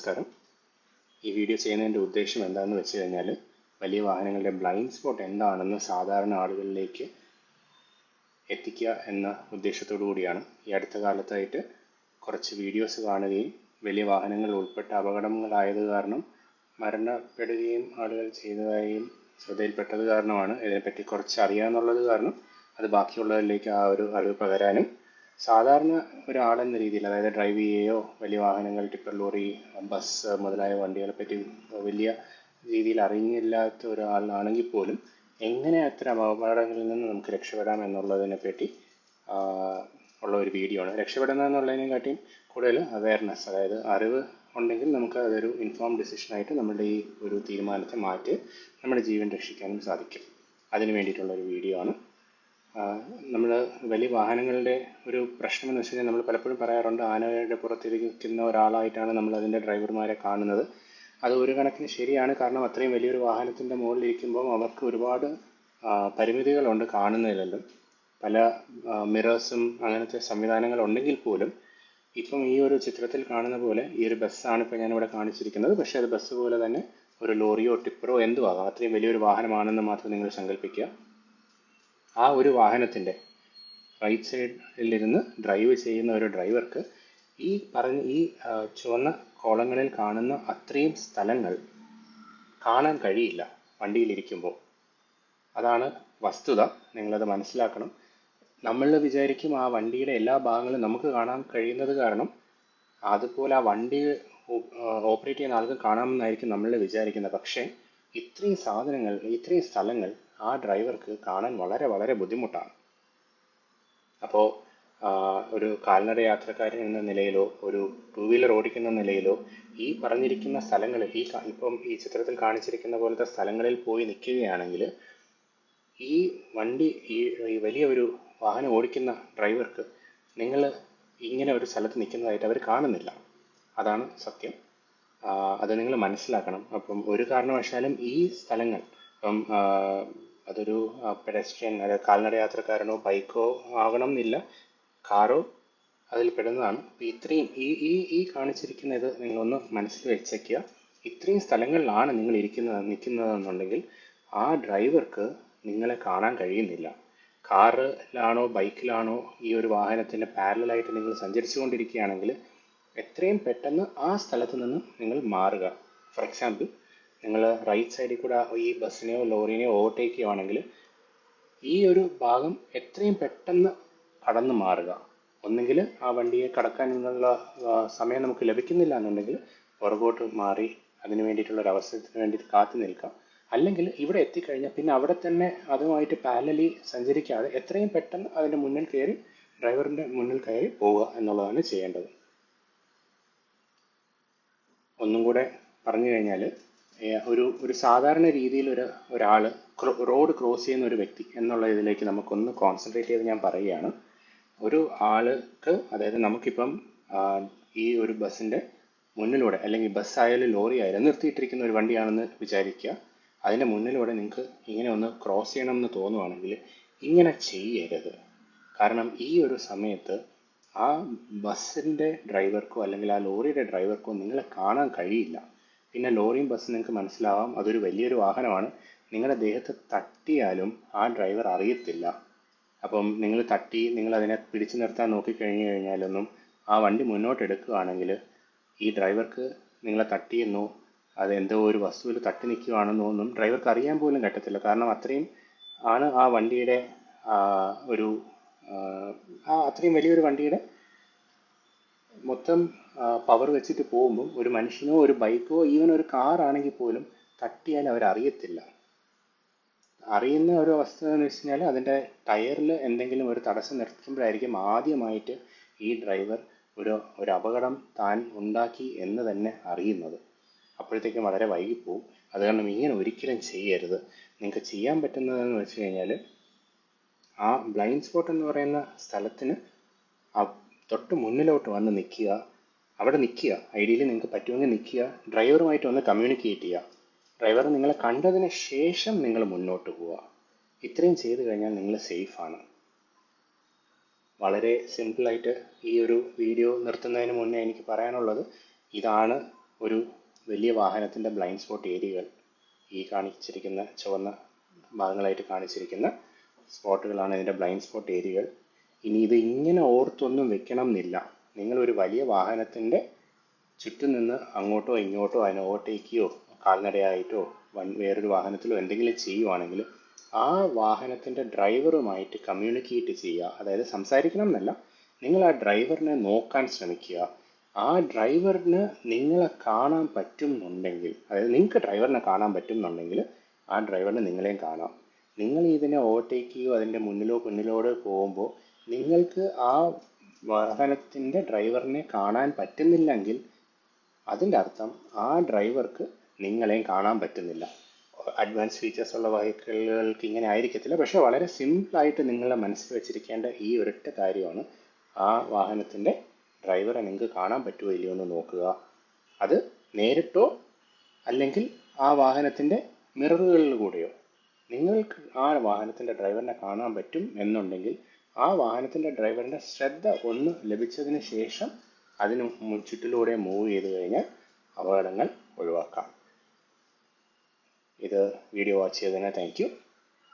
നമസ്കാരം. ഈ വീഡിയോ ചെയ്യുന്നതിന്റെ ഉദ്ദേശം എന്താണെന്ന് വെച്ച് കഴിഞ്ഞാൽ വലിയ വാഹനങ്ങളുടെ ബ്ലൈൻഡ് സ്പോട്ട് എന്താണെന്ന് സാധാരണ ആളുകളിലേക്ക് എത്തിക്കുക എന്ന ഉദ്ദേശത്തോടു കൂടിയാണ്. ഈ അടുത്ത കാലത്തായിട്ട് കുറച്ച് വീഡിയോസ് കാണുകയും വലിയ വാഹനങ്ങൾ ഉൾപ്പെട്ട അപകടങ്ങളായത് കാരണം മരണപ്പെടുകയും ആളുകൾ ചെയ്തതായും ശ്രദ്ധയിൽപ്പെട്ടത് കാരണമാണ്. ഇതിനെപ്പറ്റി കുറച്ച് അറിയാമെന്നുള്ളത് കാരണം അത് ബാക്കിയുള്ളവരിലേക്ക് ആ ഒരു അറിവ് പകരാനും സാധാരണ ഒരാളെന്ന രീതിയിൽ അതായത് ഡ്രൈവ് ചെയ്യുകയോ വലിയ വാഹനങ്ങൾ ടിപ്പർ ലോറി ബസ് മുതലായ വണ്ടികളെ പറ്റി വലിയ രീതിയിൽ അറിഞ്ഞില്ലാത്ത ഒരാളാണെങ്കിൽ പോലും എങ്ങനെ അത്തരം അപകടങ്ങളിൽ നിന്ന് നമുക്ക് രക്ഷപ്പെടാം എന്നുള്ളതിനെ പറ്റി ഉള്ള ഒരു വീഡിയോ ആണ്. രക്ഷപ്പെടുന്നത് എന്നുള്ളതിനെക്കാട്ടിയും കൂടുതൽ അവയർനെസ് അതായത് അറിവ് ഉണ്ടെങ്കിൽ നമുക്ക് അതൊരു ഇൻഫോം ഡിസിഷനായിട്ട് നമ്മുടെ ഈ ഒരു തീരുമാനത്തെ മാറ്റി നമ്മുടെ ജീവൻ രക്ഷിക്കാനും സാധിക്കും. അതിന് വേണ്ടിയിട്ടുള്ള ഒരു വീഡിയോ ആണ്. നമ്മൾ വലിയ വാഹനങ്ങളുടെ ഒരു പ്രശ്നം എന്ന് വെച്ച് കഴിഞ്ഞാൽ നമ്മൾ പലപ്പോഴും പറയാറുണ്ട് ആനയുടെ പുറത്തിരിക്കുന്ന ഒരാളായിട്ടാണ് നമ്മൾ അതിന്റെ ഡ്രൈവർമാരെ കാണുന്നത്. അത് ഒരു കണക്കിന് ശരിയാണ്. കാരണം അത്രയും വലിയൊരു വാഹനത്തിന്റെ മുകളിൽ ഇരിക്കുമ്പോൾ അവർക്ക് ഒരുപാട് പരിമിതികളുണ്ട് കാണുന്നതിലെല്ലാം. പല മിറേഴ്സും അങ്ങനത്തെ സംവിധാനങ്ങൾ ഉണ്ടെങ്കിൽ പോലും ഇപ്പം ഈ ഒരു ചിത്രത്തിൽ കാണുന്ന പോലെ ഈ ഒരു ബസ്സാണ് ഇപ്പോൾ ഞാനിവിടെ കാണിച്ചിരിക്കുന്നത്. പക്ഷേ അത് ബസ് പോലെ തന്നെ ഒരു ലോറിയോ ടിപ്പറോ എന്തുവാകാം? അത്രയും വലിയൊരു വാഹനമാണെന്ന് മാത്രം നിങ്ങൾ സങ്കല്പിക്കുക. ആ ഒരു വാഹനത്തിന്റെ റൈറ്റ് സൈഡിൽ സൈഡിലിരുന്ന് ഡ്രൈവ് ചെയ്യുന്ന ഒരു ഡ്രൈവർക്ക് ഈ പറഞ്ഞ ഈ ചുവന്ന കോളങ്ങളിൽ കാണുന്ന അത്രയും സ്ഥലങ്ങൾ കാണാൻ കഴിയില്ല വണ്ടിയിലിരിക്കുമ്പോൾ. അതാണ് വസ്തുത. നിങ്ങളത് മനസ്സിലാക്കണം. നമ്മൾ വിചാരിക്കും ആ വണ്ടിയുടെ എല്ലാ ഭാഗങ്ങളും നമുക്ക് കാണാൻ കഴിയുന്നത് കാരണം അതുപോലെ ആ വണ്ടി ഓപ്പറേറ്റ് ചെയ്യുന്ന ആൾക്ക് കാണാമെന്നായിരിക്കും നമ്മൾ വിചാരിക്കുന്നത്. പക്ഷേ ഇത്രയും സാധനങ്ങൾ ഇത്രയും സ്ഥലങ്ങൾ ആ ഡ്രൈവർക്ക് കാണാൻ വളരെ വളരെ ബുദ്ധിമുട്ടാണ്. അപ്പോൾ ഒരു കാൽനട യാത്രക്കാരൻ എന്ന നിലയിലോ ഒരു ടൂ വീലർ ഓടിക്കുന്ന നിലയിലോ ഈ പറഞ്ഞിരിക്കുന്ന സ്ഥലങ്ങളിൽ ഈ ഇപ്പം ഈ ചിത്രത്തിൽ കാണിച്ചിരിക്കുന്ന പോലത്തെ സ്ഥലങ്ങളിൽ പോയി നിൽക്കുകയാണെങ്കിൽ ഈ വണ്ടി ഈ വലിയ ഒരു വാഹനം ഓടിക്കുന്ന ഡ്രൈവർക്ക് നിങ്ങൾ ഇങ്ങനെ ഒരു സ്ഥലത്ത് നിൽക്കുന്നതായിട്ട് അവർ കാണുന്നില്ല. അതാണ് സത്യം. അത് നിങ്ങൾ മനസ്സിലാക്കണം. അപ്പം ഒരു കാരണവശാലും ഈ സ്ഥലങ്ങൾ ഇപ്പം അതൊരു പെഡസ്ട്രിയൻ അതായത് കാൽനട യാത്രക്കാരനോ ബൈക്കോ ആകണം എന്നില്ല കാറോ അതിൽ പെടുന്നതാണ്. അപ്പം ഇത്രയും ഈ ഈ ഈ കാണിച്ചിരിക്കുന്നത് നിങ്ങളൊന്ന് മനസ്സിൽ വെച്ചേക്കുക. ഇത്രയും സ്ഥലങ്ങളിലാണ് നിങ്ങൾ ഇരിക്കുന്നത് നിൽക്കുന്നതെന്നുണ്ടെങ്കിൽ ആ ഡ്രൈവർക്ക് നിങ്ങളെ കാണാൻ കഴിയുന്നില്ല. കാറിലാണോ ബൈക്കിലാണോ ഈ ഒരു വാഹനത്തിന്റെ പാരലായിട്ട് നിങ്ങൾ സഞ്ചരിച്ചു കൊണ്ടിരിക്കുകയാണെങ്കിൽ എത്രയും പെട്ടെന്ന് ആ സ്ഥലത്ത് നിന്ന് നിങ്ങൾ മാറുക. ഫോർ എക്സാമ്പിൾ നിങ്ങൾ റൈറ്റ് സൈഡിൽ കൂടെ ഈ ബസ്സിനെയോ ലോറിനെയോ ഓവർടേക്ക് ചെയ്യുവാണെങ്കിൽ ഈ ഒരു ഭാഗം എത്രയും പെട്ടെന്ന് കടന്നു മാറുക. ഒന്നുകിൽ ആ വണ്ടിയെ കടക്കാൻ നിന്നുള്ള സമയം നമുക്ക് ലഭിക്കുന്നില്ല എന്നുണ്ടെങ്കിൽ പുറകോട്ട് മാറി അതിന് വേണ്ടിയിട്ടുള്ള ഒരു അവസരത്തിന് വേണ്ടി കാത്തു നിൽക്കാം. അല്ലെങ്കിൽ ഇവിടെ എത്തിക്കഴിഞ്ഞാൽ പിന്നെ അവിടെ തന്നെ അതുമായിട്ട് പാരലലി സഞ്ചരിക്കാതെ എത്രയും പെട്ടെന്ന് അതിന്റെ മുന്നിൽ കയറി ഡ്രൈവറിന്റെ മുന്നിൽ കയറി പോവുക എന്നുള്ളതാണ് ചെയ്യേണ്ടത്. ഒന്നും കൂടെ പറഞ്ഞു കഴിഞ്ഞാൽ ഒരു ഒരു സാധാരണ രീതിയിൽ ഒരു ഒരാൾ റോഡ് ക്രോസ് ചെയ്യുന്ന ഒരു വ്യക്തി എന്നുള്ള ഇതിലേക്ക് നമുക്കൊന്ന് കോൺസെൻട്രേറ്റ് ചെയ്ത് ഞാൻ പറയുകയാണ്. ഒരു ആൾക്ക് അതായത് നമുക്കിപ്പം ഈ ഒരു ബസ്സിന്റെ മുന്നിലൂടെ അല്ലെങ്കിൽ ബസ്സായാലും ലോറി ആയാലും നിർത്തിയിട്ടിരിക്കുന്ന ഒരു വണ്ടിയാണെന്ന് വിചാരിക്കുക. അതിന്റെ മുന്നിലൂടെ നിങ്ങൾക്ക് ഇങ്ങനെ ഒന്ന് ക്രോസ് ചെയ്യണമെന്ന് തോന്നുവാണെങ്കിൽ ഇങ്ങനെ ചെയ്യരുത്. കാരണം ഈ ഒരു സമയത്ത് ആ ബസ്സിന്റെ ഡ്രൈവർക്കോ അല്ലെങ്കിൽ ആ ലോറിയുടെ ഡ്രൈവർക്കോ നിങ്ങളെ കാണാൻ കഴിയില്ല. പിന്നെ ലോറിയും ബസ്സും നിങ്ങൾക്ക് മനസ്സിലാവാം. അതൊരു വലിയൊരു വാഹനമാണ്. നിങ്ങളുടെ ദേഹത്ത് തട്ടിയാലും ആ ഡ്രൈവർ അറിയത്തില്ല. അപ്പം നിങ്ങൾ തട്ടി നിങ്ങൾ അതിനെ പിടിച്ചു നിർത്താൻ നോക്കിക്കഴിഞ്ഞു കഴിഞ്ഞാലൊന്നും ആ വണ്ടി മുന്നോട്ട് എടുക്കുകയാണെങ്കിൽ ഈ ഡ്രൈവർക്ക് നിങ്ങളെ തട്ടിയെന്നോ അത് എന്തോ ഒരു വസ്തുവിൽ തട്ടി നിൽക്കുകയാണെന്നോ ഒന്നും ഡ്രൈവർക്ക് അറിയാൻ പോലും പറ്റത്തില്ല. കാരണം അത്രയും ആണ് ആ വണ്ടിയുടെ ഒരു ആ അത്രയും വലിയൊരു വണ്ടിയുടെ മൊത്തം പവർ വെച്ചിട്ട് പോകുമ്പോൾ ഒരു മനുഷ്യനോ ഒരു ബൈക്കോ ഈവൻ ഒരു കാർ ആണെങ്കിൽ പോലും തട്ടിയാൽ അവരറിയത്തില്ല അറിയുന്ന ഒരു അവസ്ഥ എന്ന് വെച്ച് കഴിഞ്ഞാൽ അതിന്റെ ടയറിൽ എന്തെങ്കിലും ഒരു തടസ്സം നിർത്തുമ്പോഴായിരിക്കും ആദ്യമായിട്ട് ഈ ഡ്രൈവർ ഒരു ഒരു അപകടം താൻ ഉണ്ടാക്കി എന്ന് തന്നെ അറിയുന്നത്. അപ്പോഴത്തേക്കും വളരെ വൈകിപ്പോവും. അത് കാരണം ഇങ്ങനെ ഒരിക്കലും ചെയ്യരുത്. നിങ്ങൾക്ക് ചെയ്യാൻ പറ്റുന്നതെന്ന് വെച്ച് കഴിഞ്ഞാൽ ആ ബ്ലൈൻഡ് സ്പോട്ട് എന്ന് പറയുന്ന സ്ഥലത്തിന് തൊട്ട് മുന്നിലോട്ട് വന്ന് നിൽക്കുക അവിടെ നിൽക്കുക ഐഡിയലി നിങ്ങൾക്ക് പറ്റുമെങ്കിൽ നിൽക്കുക ഡ്രൈവറുമായിട്ട് ഒന്ന് കമ്മ്യൂണിക്കേറ്റ് ചെയ്യുക. ഡ്രൈവർ നിങ്ങളെ കണ്ടതിന് ശേഷം നിങ്ങൾ മുന്നോട്ട് പോവുക. ഇത്രയും ചെയ്തു കഴിഞ്ഞാൽ നിങ്ങൾ സേഫാണ് വളരെ സിമ്പിളായിട്ട് ഈ ഒരു വീഡിയോ നിർത്തുന്നതിന് മുന്നേ എനിക്ക് പറയാനുള്ളത് ഇതാണ് ഒരു വലിയ വാഹനത്തിന്റെ ബ്ലൈൻഡ് സ്പോട്ട് ഏരിയകൾ. ഈ കാണിച്ചിരിക്കുന്ന ചുവന്ന ഭാഗങ്ങളായിട്ട് കാണിച്ചിരിക്കുന്ന സ്പോട്ടുകളാണ് ഇതിന്റെ ബ്ലൈൻഡ് സ്പോട്ട് ഏരിയകൾ. ഇനി ഇത് ഇങ്ങനെ ഓർത്തൊന്നും വെക്കണം എന്നില്ല ഒരു വലിയ വാഹനത്തിന്റെ ചുറ്റും നിന്ന് അങ്ങോട്ടോ ഇങ്ങോട്ടോ അതിനെ ഓവർടേക്കുകയോ കാൽനടയായിട്ടോ വൺ വേറൊരു വാഹനത്തിലോ എന്തെങ്കിലും ചെയ്യുവാണെങ്കിൽ ആ വാഹനത്തിന്റെ ഡ്രൈവറുമായിട്ട് കമ്മ്യൂണിക്കേറ്റ് ചെയ്യുക. അതായത് സംസാരിക്കണം എന്നല്ല നിങ്ങൾ ആ ഡ്രൈവറിനെ നോക്കാൻ ശ്രമിക്കുക. ആ ഡ്രൈവറിന് നിങ്ങളെ കാണാൻ പറ്റുന്നുണ്ടെങ്കിൽ അതായത് നിങ്ങൾക്ക് ഡ്രൈവറിനെ കാണാൻ പറ്റുന്നുണ്ടെങ്കിൽ ആ ഡ്രൈവറിന് നിങ്ങളെയും കാണാം. നിങ്ങൾ ഇതിനെ ഓവർടേക്ക് ചെയ്യുകയോ അതിന്റെ മുന്നിലോ പിന്നിലോട് പോകുമ്പോൾ നിങ്ങൾക്ക് ആ വാഹനത്തിന്റെ ഡ്രൈവറിനെ കാണാൻ പറ്റുന്നില്ലെങ്കിൽ അതിന്റെ അർത്ഥം ആ ഡ്രൈവർക്ക് നിങ്ങളെയും കാണാൻ പറ്റുന്നില്ല. അഡ്വാൻസ് ഫീച്ചേഴ്സ് ഉള്ള വെഹിക്കിളുകൾക്ക് ഇങ്ങനെ ആയിരിക്കത്തില്ല. പക്ഷെ വളരെ സിമ്പിളായിട്ട് നിങ്ങളെ മനസ്സിൽ വെച്ചിരിക്കേണ്ട ഈ ഒരൊറ്റ കാര്യമാണ് ആ വാഹനത്തിന്റെ ഡ്രൈവറെ നിങ്ങൾക്ക് കാണാൻ പറ്റുമോ ഇല്ലയോ എന്ന് നോക്കുക. അത് നേരിട്ടോ അല്ലെങ്കിൽ ആ വാഹനത്തിന്റെ മിററുകളിലൂടെയോ നിങ്ങൾക്ക് ആ വാഹനത്തിന്റെ ഡ്രൈവറിനെ കാണാൻ പറ്റും എന്നുണ്ടെങ്കിൽ ആ വാഹനത്തിന്റെ ഡ്രൈവറിന്റെ ശ്രദ്ധ ഒന്ന് ലഭിച്ചതിന് ശേഷം അതിന് ചുറ്റിലൂടെ മൂവ് ചെയ്ത് കഴിഞ്ഞാൽ അപകടങ്ങൾ ഒഴിവാക്കാം. ഇത് വീഡിയോ വാച്ച് ചെയ്തതിന് താങ്ക്